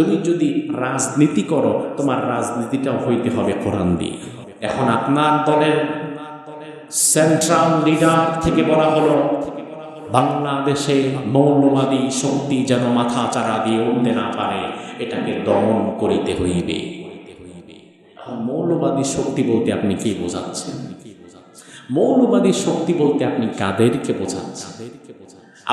তুমি যদি রাজনীতি করো, তোমার রাজনীতিটাও হইতে হবে কোরআন দিয়ে। এখন আপনার দলের সেন্ট্রাল লিডার থেকে বলা হলো, বাংলাদেশে মৌলবাদী শক্তি যেন মাথা চারা দিয়ে উঠতে না পারে, এটাকে দমন করিতে হইবে। মৌলবাদী শক্তি বলতে আপনি কি বোঝাচ্ছেন? মৌলবাদী শক্তি বলতে আপনি কাদেরকে বোঝাচ্ছেন?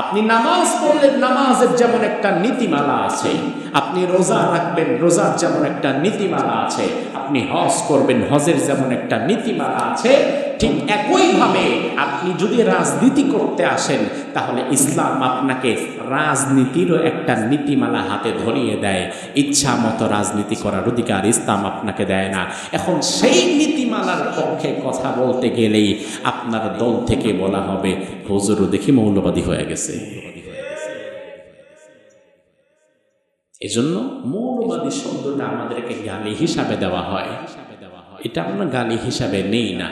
আপনি নামাজ পড়লেন, নামাজের যেমন একটা নীতিমালা আছে, আপনি রোজা রাখবেন, রোজার যেমন একটা নীতিমালা আছে, আপনি হজ করবেন, হজের যেমন একটা নীতিমালা আছে ঠিক একইভাবে আপনি যদি রাজনীতি করতে আসেন, তাহলে ইসলাম আপনাকে রাজনীতিরও একটা নীতিমালা হাতে ধরিয়ে দেয়। ইচ্ছা মতো রাজনীতি করার অধিকার ইসলাম আপনাকে দেয় না। এখন সেই নীতিমালার পক্ষে কথা বলতে গেলেই আপনার দল থেকে বলা হবে হুজুরও দেখি মৌলবাদী হয়ে গেছে। এজন্য মৌলবাদী শব্দটা আমাদেরকে গালি হিসাবে দেওয়া হয়। এটা আমরা গালি হিসাবে নেই না।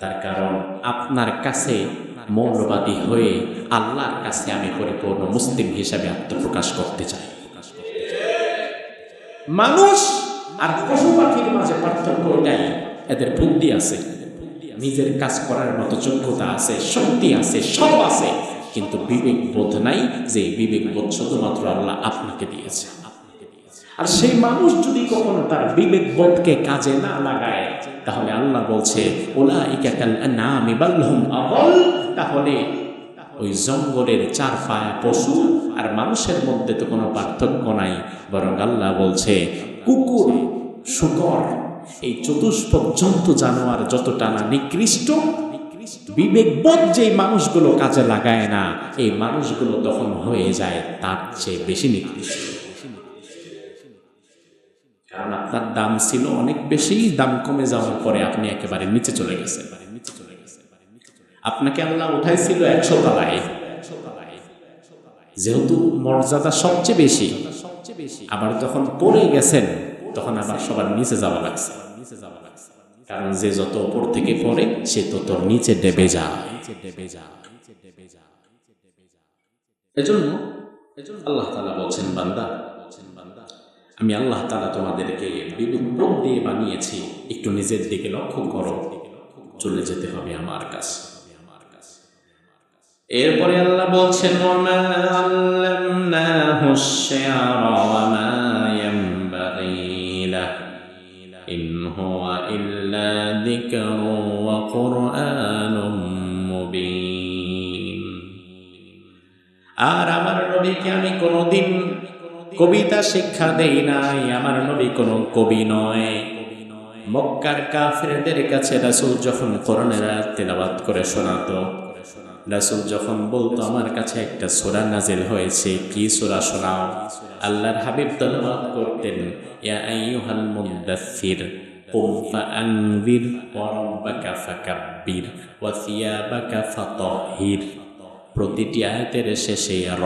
তার কারণ আপনার কাছে মৌলবাদী হয়ে আল্লাহর কাছে আমি পরিপূর্ণ মুসলিম হিসাবে আত্মপ্রকাশ করতে চাই। মানুষ আর পশু পাখির মাঝে পার্থক্য এদের বুদ্ধি আছে, নিজের কাজ করার মতো যোগ্যতা আছে, শক্তি আছে, সব আছে, কিন্তু বিবেক বোধ নাই যে বিবেক বোধ শুধুমাত্র আল্লাহ আপনাকে দিয়েছে। আর সেই মানুষ যদি কখনো তার বিবেক বোধকে কাজে না লাগায় তাহলে আল্লাহ বলছে তাহলে ওই জঙ্গলের চার পায়া পশু আর মানুষের মধ্যে তো কোনো পার্থক্য নাই। বরং আল্লাহ বলছে, কুকুর, শুকর, এই চতুষ্পদ জন্তু জানোয়ার যতটা না নিকৃষ্ট, বিবেকবোধ যে মানুষগুলো কাজে লাগায় না, এই মানুষগুলো তখন হয়ে যায় তার চেয়ে বেশি নিকৃষ্ট। কারণ আপনার দাম ছিল অনেক বেশি, দাম কমে যাওয়ার পরে আপনি একেবারে নিচে চলে গেছেন। আপনাকে আল্লাহ উঠাইছিল একশো তলায়। যেহেতু মর্যাদা সবচেয়ে বেশি, আবার যখন পড়ে গেছেন, তখন আবার সবার নিচে যাওয়া লাগছে। কারণ যে যত উপর থেকে পড়ে, সে তত নিচে ডেবে যায়। এজন্য এজন্য আল্লাহ বান্দা বলছেন, বান্দা আমি আল্লাহ তাআলা তোমাদেরকে বিভিন্ন দিয়ে বানিয়েছি। একটু নিজের দিকে লক্ষ্য করো। চলে যেতে হবে আমার কাছে। এরপরে আল্লাহ বলছেন আর আমার নবীকে আমি কোনোদিন কবিতা শিক্ষা দেই নাই আমার নবী কোনো কবি নয় মক্কার কাফেরদের কাছে রাসূল যখন কোরআনের আয়াত তেলাওয়াত করে শোনাতো রাসূল যখন বলতো আমার কাছে একটা সূরা নাজিল হয়েছে কি সূরা শোনাও আল্লাহর হাবিব তেলাওয়াত করতেন ইয়া আইয়ুহাল মুদাথথির قم فأنذر وربك فكبر وثيابك فطهر প্রতিটি আয়াতের শেষে র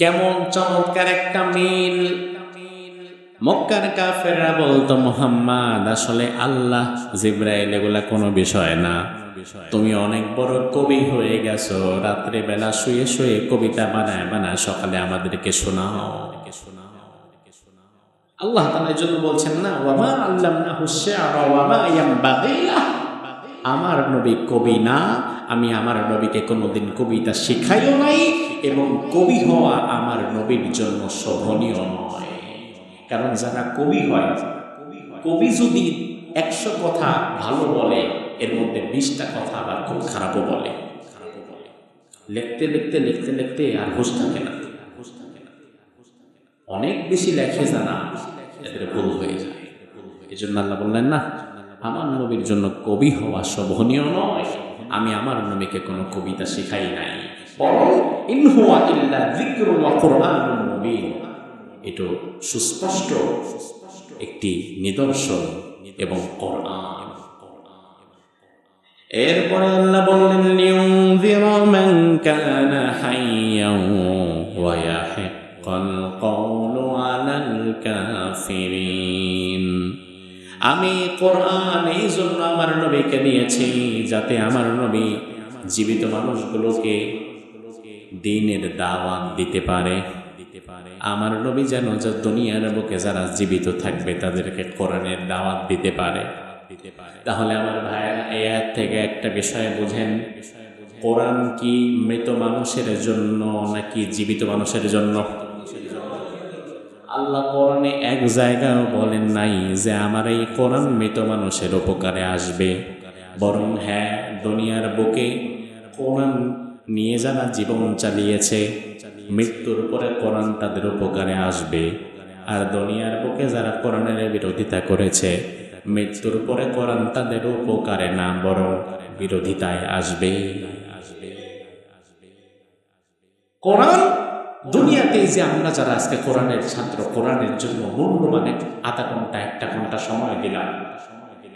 কেমন চমৎকার একটা মিল। মক্কার কাফেররা বলতো, মোহাম্মদ, আসলে আল্লাহ জিব্রাইল এগুলা কোনো বিষয় না। তুমি অনেক বড় কবি হয়ে গেছো। রাত্রে বেলা শুয়ে শুয়ে কবিতা বানায় বানায় সকালে আমাদেরকে শোনাও। আল্লাহ তাআলা জন্য বলছেন না, ওয়ামা আল্লাহ না ইয়ামবাগিলা আমার নবী কবি না, আমি আমার নবীকে কোনোদিন কবিতা শিখাইও নাই। এবং কবি হওয়া আমার নবীর জন্য শোভনীয় নয়। কারণ যারা কবি হয়, কবি যদি একশো কথা ভালো বলে, এর মধ্যে বিশটা কথা আবার খুব খারাপও বলে। খারাপও বলে লিখতে লিখতে লিখতে লিখতে আর হুশ থাকে না। হুশ থাকে না অনেক বেশি লেখে জানা এদের ভুল হয়ে যায়। এই জন্য আল্লাহ বললেন, না, আমার নবীর জন্য কবি হওয়া শোভনীয় নয়। আমি আমার নবীকে কোনো কবিতা শেখাই নাই। বরং ইন হুয়া ইল্লা কুরআনুন মুবিন সুস্পষ্ট একটি নিদর্শন এবং কোরআন। এরপরে আল্লাহ বললেন লিউনযির মান কানা হাইয়ান ওয়া ইয়াহিক্কাল কওলু আলাল কাফিরিন। আমি কোরআন এই জন্য আমার নবীকে দিয়েছি যাতে আমার নবী জীবিত মানুষগুলোকে দিনের দাওয়াত দিতে পারে। দিতে পারে আমার নবী যেন যা দুনিয়ার বুকে যারা জীবিত থাকবে, তাদেরকে কোরআনের দাওয়াত দিতে পারে। দিতে পারে তাহলে আমার ভাইয়েরা, এই থেকে একটা বিষয় বুঝেন। কোরআন কি মৃত মানুষের জন্য নাকি জীবিত মানুষের জন্য? আল্লাহ কোরআনে এক জায়গাও বলেন নাই যে আমার এই কোরআন মৃত মানুষের উপকারে আসবে। বরং হ্যাঁ দুনিয়ার বুকে কোরআন নিয়ে যারা জীবন চালিয়েছে, মৃত্যুর পরে কোরআন তাদের উপকারে আসবে। আর দুনিয়ার বুকে যারা কোরআনের বিরোধিতা করেছে, মৃত্যুর পরে কোরআন তাদের উপকারে না, বরং বিরোধিতায় আসবে। কোরআন দুনিয়াতে যে আমরা যারা আজকে কোরআনের ছাত্র, কোরআনের জন্য মূল্যমানে আধা ঘণ্টা, একটা ঘণ্টা সময় দিলাম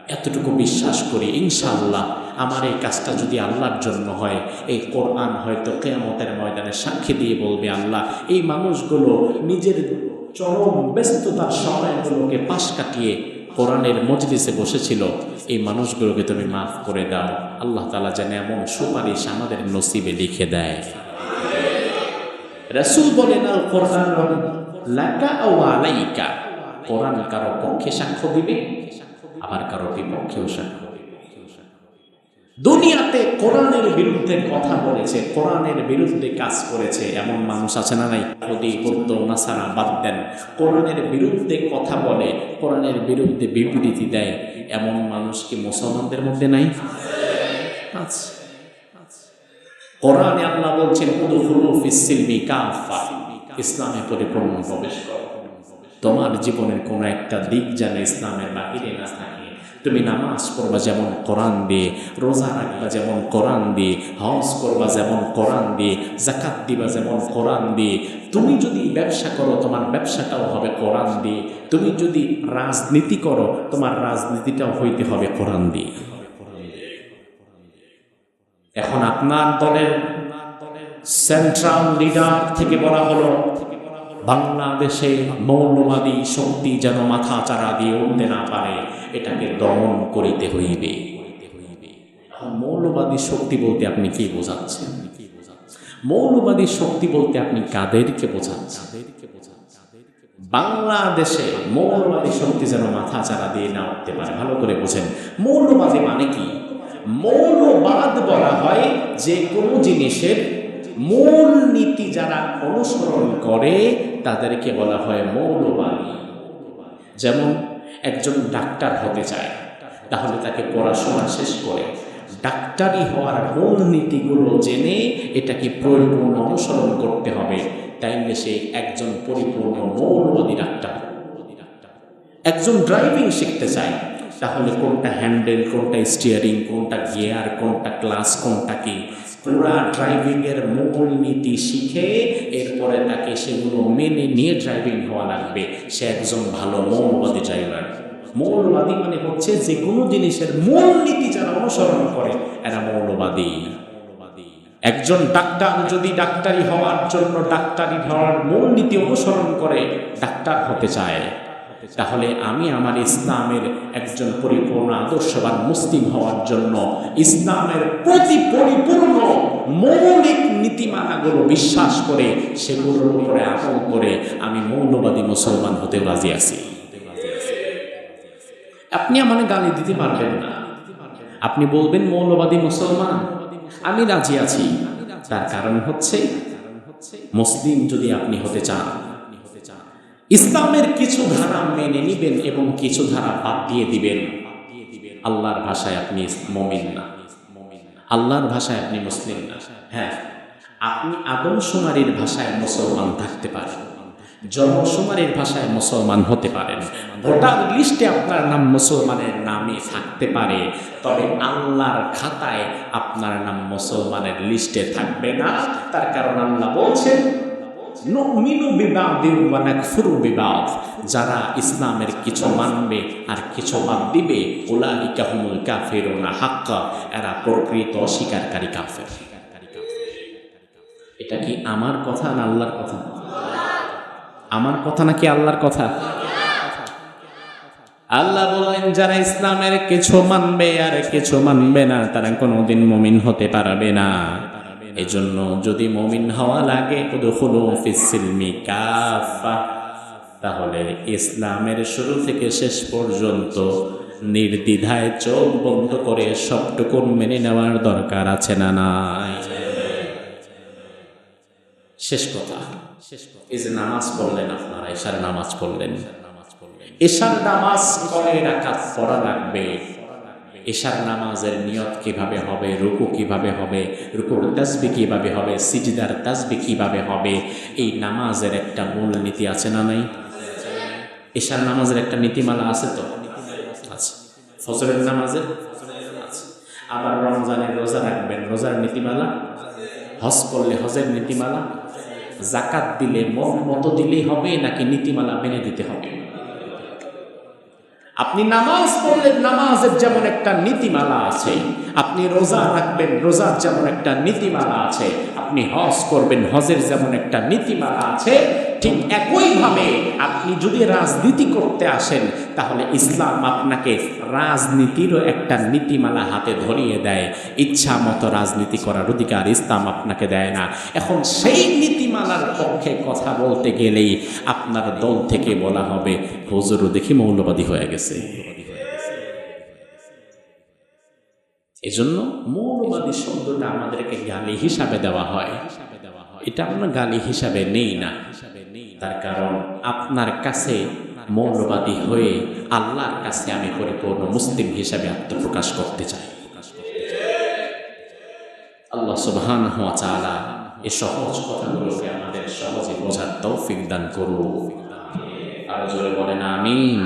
এতটুকু বিশ্বাস করি, ইনশাআল্লাহ আমার এই কাজটা যদি আল্লাহর জন্য হয়, এই কোরআন হয়তো কেয়ামতের ময়দানে সাক্ষী দিয়ে বলবে আল্লাহ, এই মানুষগুলো নিজের চরম ব্যস্ততার সময়গুলোকে পাশ কাটিয়ে কোরআনের মজলিসে বসেছিল, এই মানুষগুলোকে তুমি মাফ করে দাও। আল্লাহ তালা যেন এমন সুপারিশ আমাদের নসিবে লিখে দেয়। রাসূল বলেন, আল কোরআন লাকা ও আলাইকা? কোরআন কারও পক্ষে সাক্ষ্য দিবে? আবার কারও বিপক্ষেও সাক্ষ্য দুনিয়াতে কোরআনের বিরুদ্ধে কথা বলেছে, কোরআনের বিরুদ্ধে কাজ করেছে, এমন মানুষ আছে না নাই? যদি বৌদ্ধ নাসারা বাদ দেন, কোরআনের বিরুদ্ধে কথা বলে, কোরআনের বিরুদ্ধে বিবৃতি দেয়, এমন মানুষ কি মুসলমানদের মধ্যে নাই? কোরআনে আল্লাহ বলছেন ইসলামে পরিপূর্ণ প্রবেশ করো। তোমার জীবনের কোনো একটা দিক যেন ইসলামের বাহিরে না থাকে। তুমি নামাজ পড়বা যেমন কোরআন দিয়ে, রোজা রাখবা যেমন কোরআন দিয়ে, হজ করবা যেমন কোরআন দিয়ে জাকাত দিবা যেমন কোরআন দিয়ে। তুমি যদি ব্যবসা করো, তোমার ব্যবসাটাও হবে কোরআন দিয়ে। তুমি যদি রাজনীতি করো, তোমার রাজনীতিটাও হইতে হবে কোরআন দিয়ে। এখন আপনার দলের সেন্ট্রাল লিডার থেকে বলা হলো বাংলাদেশে মৌলবাদী শক্তি যেন মাথা চারা দিয়ে উঠতে না পারে, এটাকে দমন করিতে হইবে। মৌলবাদী শক্তি বলতে আপনি কি বোঝাচ্ছেন? মৌলবাদী শক্তি বলতে আপনি কাদেরকে বোঝাচ্ছেন? বাংলাদেশে মৌলবাদী শক্তি যেন মাথা চারা দিয়ে না উঠতে পারে, ভালো করে বোঝেন। মৌলবাদী মানে কি? মৌলবাদ বলা হয় যে কোনো জিনিসের মূল নীতি যারা অনুসরণ করে, তাদেরকে বলা হয় মৌলবাদী। যেমন, একজন ডাক্তার হতে চায়, তাহলে তাকে পড়াশোনা শেষ করে। ডাক্তারি হওয়ার মূল নীতিগুলো জেনে এটাকে পরিপূর্ণ অনুসরণ করতে হবে। তাইলে সে একজন পরিপূর্ণ মৌলবাদী ডাক্তার। একজন ড্রাইভিং শিখতে চায়, তাহলে কোনটা হ্যান্ডেল, কোনটা স্টিয়ারিং, কোনটা গিয়ার, কোনটা ক্লাস, কোনটা কি? পুরা ড্রাইভিংয়ের মূল নীতি শিখে এরপরে তাকে সেগুলো মেনে নিয়ে ড্রাইভিং হওয়া লাগবে। সে একজন ভালো মৌলবাদী ড্রাইভার মৌলবাদী মানে হচ্ছে যে কোনো জিনিসের মূল নীতি যারা অনুসরণ করে, এরা মৌলবাদী। একজন ডাক্তার যদি ডাক্তারি হওয়ার জন্য ডাক্তারি হওয়ার মূল নীতি অনুসরণ করে, ডাক্তার হতে চায়। তাহলে আমি আমার ইসলামের একজন পরিপূর্ণ আদর্শবান মুসলিম হওয়ার জন্য ইসলামের প্রতি পরিপূর্ণ মৌলিক নীতিমালাগুলো বিশ্বাস করে সেগুলোর উপরে আমল করে আমি মৌলবাদী মুসলমান হতে রাজি আছি। আপনি আমাকে গালি দিতে পারবেন না। আপনি বলবেন মৌলবাদী মুসলমান, আমি রাজি আছি। তার কারণ হচ্ছে, মুসলিম যদি আপনি হতে চান ইসলামের কিছু ধারা মেনে নিবেন এবং কিছু ধারা বাদ দিয়ে দিবেন। আল্লাহর ভাষায় আপনি মমিন না। আল্লাহর ভাষায় আপনি মুসলিম না। হ্যাঁ আপনি আদমশুমারির ভাষায় মুসলমান থাকতে পারেন। জন্মশুমারির ভাষায় মুসলমান হতে পারেন। ভোটার লিস্টে আপনার নাম মুসলমানের নামে থাকতে পারে। তবে আল্লাহর খাতায় আপনার নাম মুসলমানের লিস্টে থাকবে না। তার কারণ আল্লাহ বলছেন নুমিনু বিবাদ। যারা ইসলামের কিছু মানবে আর কিছু বাদ দিবে কাফিরুনা হাক্কা। এরা প্রকৃত অস্বীকারী কাফের। এটা কি আমার কথা না আল্লাহর কথা? আমার কথা নাকি আল্লাহর কথা? আল্লাহ বললেন, যারা ইসলামের কিছু মানবে আর কিছু মানবে না, তারা কোনোদিন মমিন হতে পারবে না। এজন্য যদি মমিন হওয়া লাগে তাহলে ইসলামের শুরু থেকে শেষ পর্যন্ত নির্দ্বিধায় চোখ বন্ধ করে সবটুকু মেনে নেওয়ার দরকার আছে না নাই? শেষ কথা। শেষ কথা এই যে নামাজ পড়লেন আপনারা এশার নামাজ পড়লেন। এশার নামাজ কয় রাকাত পড়া লাগবে? এশার নামাজের নিয়ত কীভাবে হবে, রুকু কীভাবে হবে, রুকুর তাসবি কীভাবে হবে, সিজদার তাসবি কীভাবে হবে, এই নামাজের একটা মূল নীতি আছে না নাই? এশার নামাজের একটা নীতিমালা আছে তো? আছে। ফজরের নামাজের? আবার রমজানের রোজা রাখবেন, রোজার নীতিমালা? হজ করলে হজের নীতিমালা? জাকাত দিলে মন মতো দিলেই হবে নাকি নীতিমালা মেনে দিতে হবে? আপনি নামাজ পড়লেন, নামাজের যেমন একটা নীতিমালা আছে, আপনি রোজা রাখবেন, রোজার যেমন একটা নীতিমালা আছে, আপনি হজ করবেন, হজের যেমন একটা নীতিমালা আছে ঠিক একইভাবে আপনি যদি রাজনীতি করতে আসেন, তাহলে ইসলাম আপনাকে রাজনীতিরও একটা নীতিমালা হাতে ধরিয়ে দেয়। ইচ্ছা মতো রাজনীতি করার অধিকার ইসলাম আপনাকে দেয় না। এখন সেই নীতিমালার পক্ষে কথা বলতে গেলেই আপনার দল থেকে বলা হবে হুজুরও দেখি মৌলবাদী হয়ে গেছে। এজন্য মৌলবাদী শব্দটা আমাদেরকে গালি হিসাবে দেওয়া হয়। এটা আমরা গালি হিসাবে নেই না। তার কারণ আপনার কাছে মৌলবাদী হয়ে আল্লাহর কাছে আমি পরিপূর্ণ মুসলিম হিসাবে আত্মপ্রকাশ করতে চাই। আল্লাহ সুবহান হওয়া চালা এ সহজ কথাগুলোকে আমাদের সহজে বোঝার তৌফিক দান করুন। আরও জোরে বলেন, আমিন।